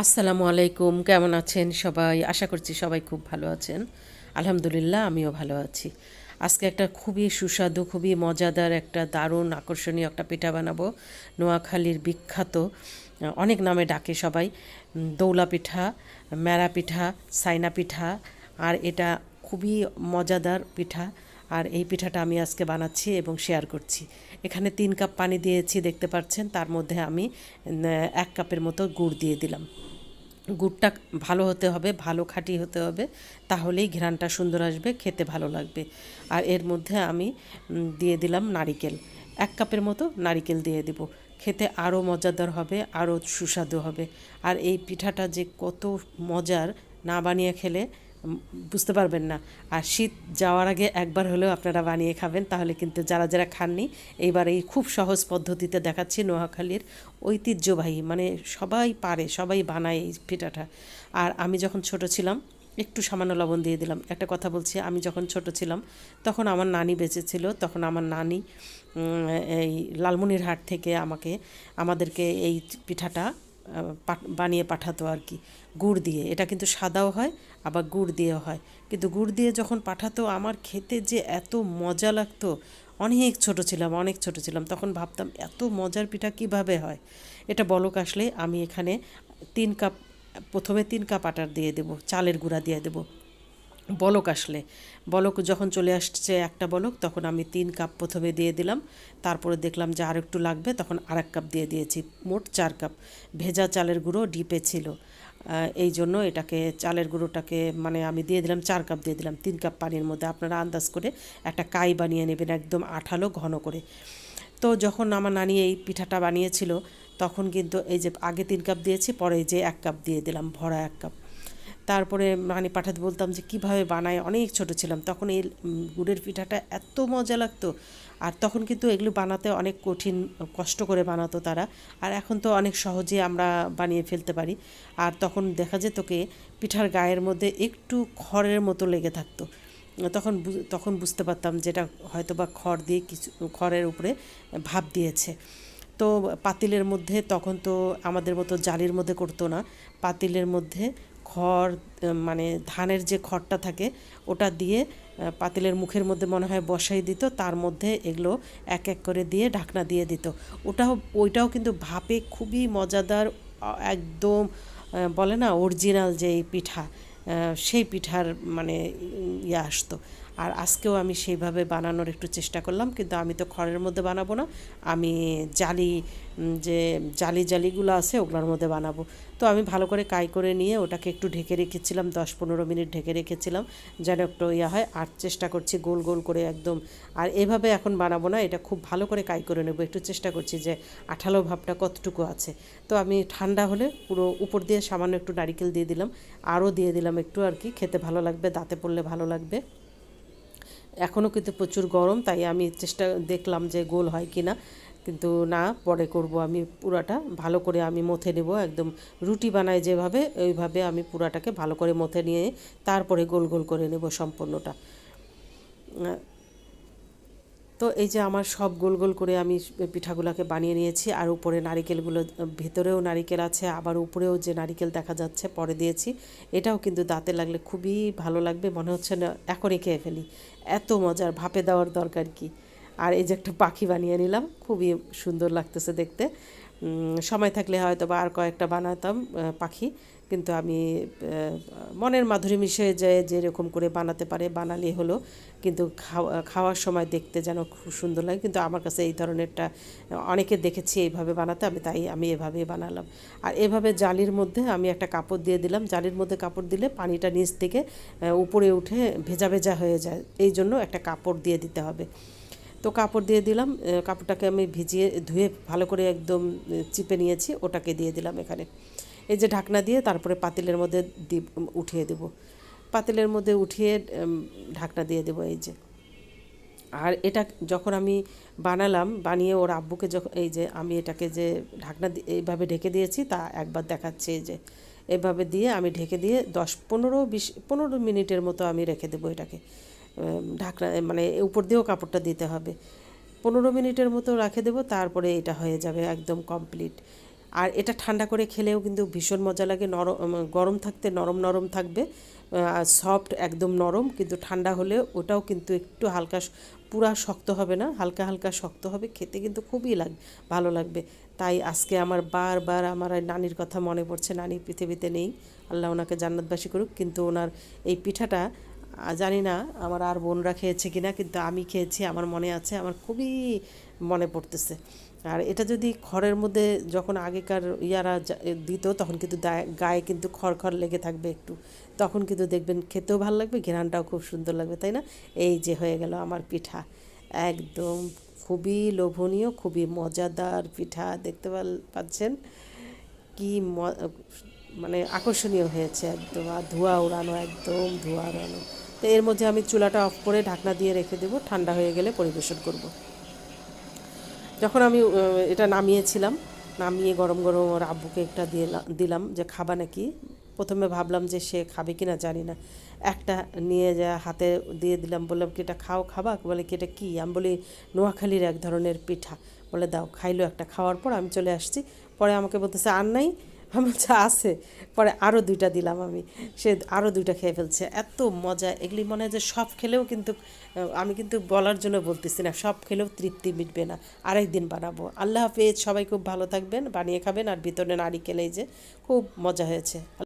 আসসালামু আলাইকুম, কেমন আছেন সবাই? আশা করছি সবাই খুব ভালো আছেন। আলহামদুলিল্লাহ, আমিও ভালো আছি। আজকে একটা খুবই সুস্বাদু, খুবই মজাদার একটা দারুণ, আকর্ষণীয় একটা পিঠা বানাবো। নোয়াখালীর বিখ্যাত, অনেক নামে ডাকে সবাই দৌলা পিঠা ম্যারা পিঠা, সাইনা পিঠা, আর এটা খুবই মজাদার পিঠা। আর এই পিঠাটা আমি আজকে বানাচ্ছি এবং শেয়ার করছি। এখানে তিন কাপ পানি দিয়েছি, দেখতে পাচ্ছেন, তার মধ্যে আমি এক কাপের মতো গুড় দিয়ে দিলাম। গুড়টা ভালো হতে হবে, ভালো খাঁটি হতে হবে, তাহলেই ঘ্রাণটা সুন্দর আসবে, খেতে ভালো লাগবে। আর এর মধ্যে আমি দিয়ে দিলাম নারিকেল। এক কাপের মতো নারিকেল দিয়ে দেব। খেতে আরও মজাদার হবে, আরও সুস্বাদু হবে। আর এই পিঠাটা যে কত মজার, না বানিয়ে খেলে বুঝতে পারবেন না। আর শীত যাওয়ার আগে একবার হলেও আপনারা বানিয়ে খাবেন, তাহলে কিন্তু যারা যারা খাননি, এইবার এই খুব সহজ পদ্ধতিতে দেখাচ্ছি নোয়াখালীর ঐতিহ্যবাহী মানে সবাই পারে, সবাই বানায় এই পিঠাটা। আর আমি যখন ছোট ছিলাম, একটু সামান্য লবণ দিয়ে দিলাম। একটা কথা বলছি, আমি যখন ছোট ছিলাম, তখন আমার নানি বেঁচে ছিল তখন আমার নানি এই লালমনিরহাট থেকে আমাকে, আমাদেরকে এই পিঠাটা বানিয়ে পাঠাতো আর কি। গুড় দিয়ে। এটা কিন্তু সাদাও হয়, আবার গুড় দিয়েও হয়। কিন্তু গুড় দিয়ে যখন পাঠাতো, আমার খেতে যে এত মজা লাগতো। অনেক ছোট ছিলাম, অনেক ছোট ছিলাম। তখন ভাবতাম, এত মজার পিঠা কীভাবে হয়? এটা বলক আসলে আমি এখানে তিন কাপ, প্রথমে তিন কাপ আটার দিয়ে দেব, চালের গুঁড়া দিয়ে দেব। বলক আসলে। বলক যখন চলে আসছে একটা বলক, তখন আমি তিন কাপ প্রথমে দিয়ে দিলাম। তারপরে দেখলাম যে আর একটু লাগবে, তখন আর এক কাপ দিয়ে দিয়েছি। মোট চার কাপ। ভেজা চালের গুঁড়ো ডিপে ছিল। এই জন্য এটাকে, চালের গুঁড়োটাকে মানে আমি দিয়ে দিলাম, চার কাপ দিয়ে দিলাম। তিন কাপ পানির মধ্যে আপনারা আন্দাজ করে একটা কাই বানিয়ে নেবেন একদম আঠালো ঘন করে। তো যখন আমার নানি এই পিঠাটা বানিয়েছিল, তখন কিন্তু এই যে আগে তিন কাপ দিয়েছি, পরে যে এক কাপ দিয়ে দিলাম, ভরা এক কাপ। তারপরে মানে পাঠাতে বলতাম যে কীভাবে বানায়, অনেক ছোট ছিলাম। তখন এই গুড়ের পিঠাটা এত মজা লাগতো। আর তখন কিন্তু এগুলো বানাতে অনেক কঠিন, কষ্ট করে বানাতো তারা। আর এখন তো অনেক সহজে আমরা বানিয়ে ফেলতে পারি। আর তখন দেখা যেত কি, পিঠার গায়ের মধ্যে একটু খড়ের মতো লেগে থাকতো। তখন তখন বুঝতে পারতাম যেটা হয়তো বা খড় দিয়ে কিছু, খড়ের উপরে ভাব দিয়েছে। তো পাতিলের মধ্যে তখন তো আমাদের মতো জালির মধ্যে করতো না। পাতিলের মধ্যে খড় মানে ধানের যে খড়টা থাকে, ওটা দিয়ে পাতিলের মুখের মধ্যে মনে হয় বসাই দিত, তার মধ্যে এগুলো এক এক করে দিয়ে ঢাকনা দিয়ে দিত। ওটাও, ওইটাও কিন্তু ভাপে খুবই মজাদার একদম বলে না অরিজিনাল যে পিঠা সেই পিঠার মানে ইয়ে আসতো। আর আজকেও আমি সেইভাবে বানানোর একটু চেষ্টা করলাম, কিন্তু আমি তো খড়ের মধ্যে বানাবো না। আমি জালি যে জালি জালিগুলো আছে ওগুলোর মধ্যে বানাবো। তো আমি ভালো করে কাই করে নিয়ে ওটাকে একটু ঢেকে রেখেছিলাম, দশ পনেরো মিনিট ঢেকে রেখেছিলাম, যেন একটু ইয়ে হয়, আর চেষ্টা করছি গোল গোল করে একদম। আর এভাবে এখন বানাবো না, এটা খুব ভালো করে কাই করে নেব, একটু চেষ্টা করছি যে আঠালো ভাবটা কতটুকু আছে। তো আমি ঠান্ডা হলে পুরো উপর দিয়ে সামান্য একটু নারিকেল দিয়ে দিলাম, আরও দিয়ে দিলাম একটু আর কি, খেতে ভালো লাগবে, দাঁতে পড়লে ভালো লাগবে। এখনও কিন্তু প্রচুর গরম, তাই আমি চেষ্টা দেখলাম যে গোল হয় কি না কিন্তু না, পরে করব আমি পুরাটা। ভালো করে আমি মথে নেব, একদম রুটি বানাই যেভাবে, ওইভাবে আমি পুরাটাকে ভালো করে মথে নিয়ে তারপরে গোল গোল করে নেব সম্পূর্ণটা। তো এই যে আমার সব গোল গোল করে আমি পিঠাগুলোকে বানিয়ে নিয়েছি, আর উপরে নারিকেলগুলো, ভেতরেও নারিকেল আছে, আবার উপরেও যে নারিকেল দেখা যাচ্ছে পরে দিয়েছি, এটাও কিন্তু দাঁতে লাগলে খুবই ভালো লাগবে, মনে হচ্ছে না এখনই খেয়ে ফেলি। এত মজার, ভাপে দেওয়ার দরকার কি? আর এই যে একটা পাখি বানিয়ে নিলাম, খুবই সুন্দর লাগতেছে দেখতে। সময় থাকলে হয়তো বা আর কয়েকটা বানাতাম পাখি। কিন্তু আমি মনের মাধুরী মিশে যে, যেরকম করে বানাতে পারে, বানালে হলো। কিন্তু খাওয়া, খাওয়ার সময় দেখতে যেন খুব সুন্দর লাগে। কিন্তু আমার কাছে এই ধরনেরটা, অনেকে দেখেছি এইভাবে বানাতে, আমি তাই, আমি এভাবে বানালাম। আর এভাবে জালির মধ্যে আমি একটা কাপড় দিয়ে দিলাম। জালির মধ্যে কাপড় দিলে পানিটা নিচ থেকে উপরে উঠে ভেজা ভেজা হয়ে যায়। এই জন্য একটা কাপড় দিয়ে দিতে হবে। তো কাপড় দিয়ে দিলাম কাপড়টাকে আমি ভিজিয়ে ধুয়ে ভালো করে একদম চিপে নিয়েছি, ওটাকে দিয়ে দিলাম এখানে। এই যে ঢাকনা দিয়ে তারপরে পাতিলের মধ্যে উঠিয়ে দেব। পাতিলের মধ্যে উঠিয়ে ঢাকনা দিয়ে দেবো এই যে। আর এটা যখন আমি বানালাম, বানিয়ে ওর আব্বুকে যখন এই যে আমি এটাকে যে ঢাকনা এইভাবে ঢেকে দিয়েছি, তা একবার দেখাচ্ছে এই যে। এভাবে দিয়ে আমি ঢেকে দিয়ে দশ পনেরো বিশ, পনেরো মিনিটের মতো আমি রেখে দেবো এটাকে। ঢাকনা মানে উপর দিয়েও কাপড়টা দিতে হবে। পনেরো মিনিটের মতো রাখে দেবো, তারপরে এটা হয়ে যাবে একদম কমপ্লিট আর এটা ঠান্ডা করে খেলেও কিন্তু ভীষণ মজা লাগে নরম গরম থাকতে নরম নরম থাকবে সফট একদম নরম, কিন্তু ঠান্ডা হলে ওটাও কিন্তু একটু হালকা পুরা শক্ত হবে না, হালকা হালকা শক্ত হবে, খেতে কিন্তু খুবই লাগ, ভালো লাগবে। তাই আজকে আমার বারবার আমার নানির কথা মনে পড়ছে, নানি পৃথিবীতে নেই, আল্লাহ ওনাকে জান্নাতবাসী করুক, কিন্তু ওনার এই পিঠাটা জানি না আমার আর বোনরা খেয়েছে কিনা, কিন্তু আমি খেয়েছি, আমার মনে আছে, আমার খুবই মনে পড়তেছে। আর এটা যদি খড়ের মধ্যে যখন আগেকার ইয়ারা দিত, তখন কিন্তু গায়ে কিন্তু খড় খড় লেগে থাকবে একটু। তখন কিন্তু দেখবেন খেতেও ভালো লাগবে, ঘেরানটাও খুব সুন্দর লাগবে, তাই না? এই যে হয়ে গেল আমার পিঠা। একদম খুবই লোভনীয়, খুবই মজাদার পিঠা, দেখতে পাচ্ছেন? কি মানে আকর্ষণীয় হয়েছে একদম, আর ধোঁয়া উড়ানো, একদম ধোঁয়া উড়ানো। তো এর মধ্যে আমি চুলাটা অফ করে ঢাকনা দিয়ে রেখে দেবো, ঠান্ডা হয়ে গেলে পরিবেশন করব। যখন আমি এটা নামিয়েছিলাম, নামিয়ে গরম গরম ওর আব্বুকে একটা দিয়ে দিলাম যে, খাবা নাকি? প্রথমে ভাবলাম যে, সে খাবে কি না জানি না। একটা নিয়ে যা, হাতে দিয়ে দিলাম, বললাম কি, এটা খাও, খাবা? বলে, কি, এটা কী? আমি বলি, নোয়াখালীর এক ধরনের পিঠা। বলে, দাও। খাইলো একটা, খাওয়ার পর আমি চলে আসছি। পরে আমাকে বলতেছে, আর নাই। আমি বলছি আছে, পরে আরও দুইটা দিলাম আমি। সে আরও দুইটা খেয়ে ফেলছে। এত মজা। এগুলি মনে হয় যে সব খেলেও কিন্তু আমি কিন্তু বলার জন্য বলতেছি না, সব খেলেও তৃপ্তি মিটবে না। আরেক দিন বানাবো। আল্লাহ হাফেজ। সবাই খুব ভালো থাকবেন, বানিয়ে খাবেন, আর ভিতরে নারিকেল এই যে খুব মজা হয়েছে।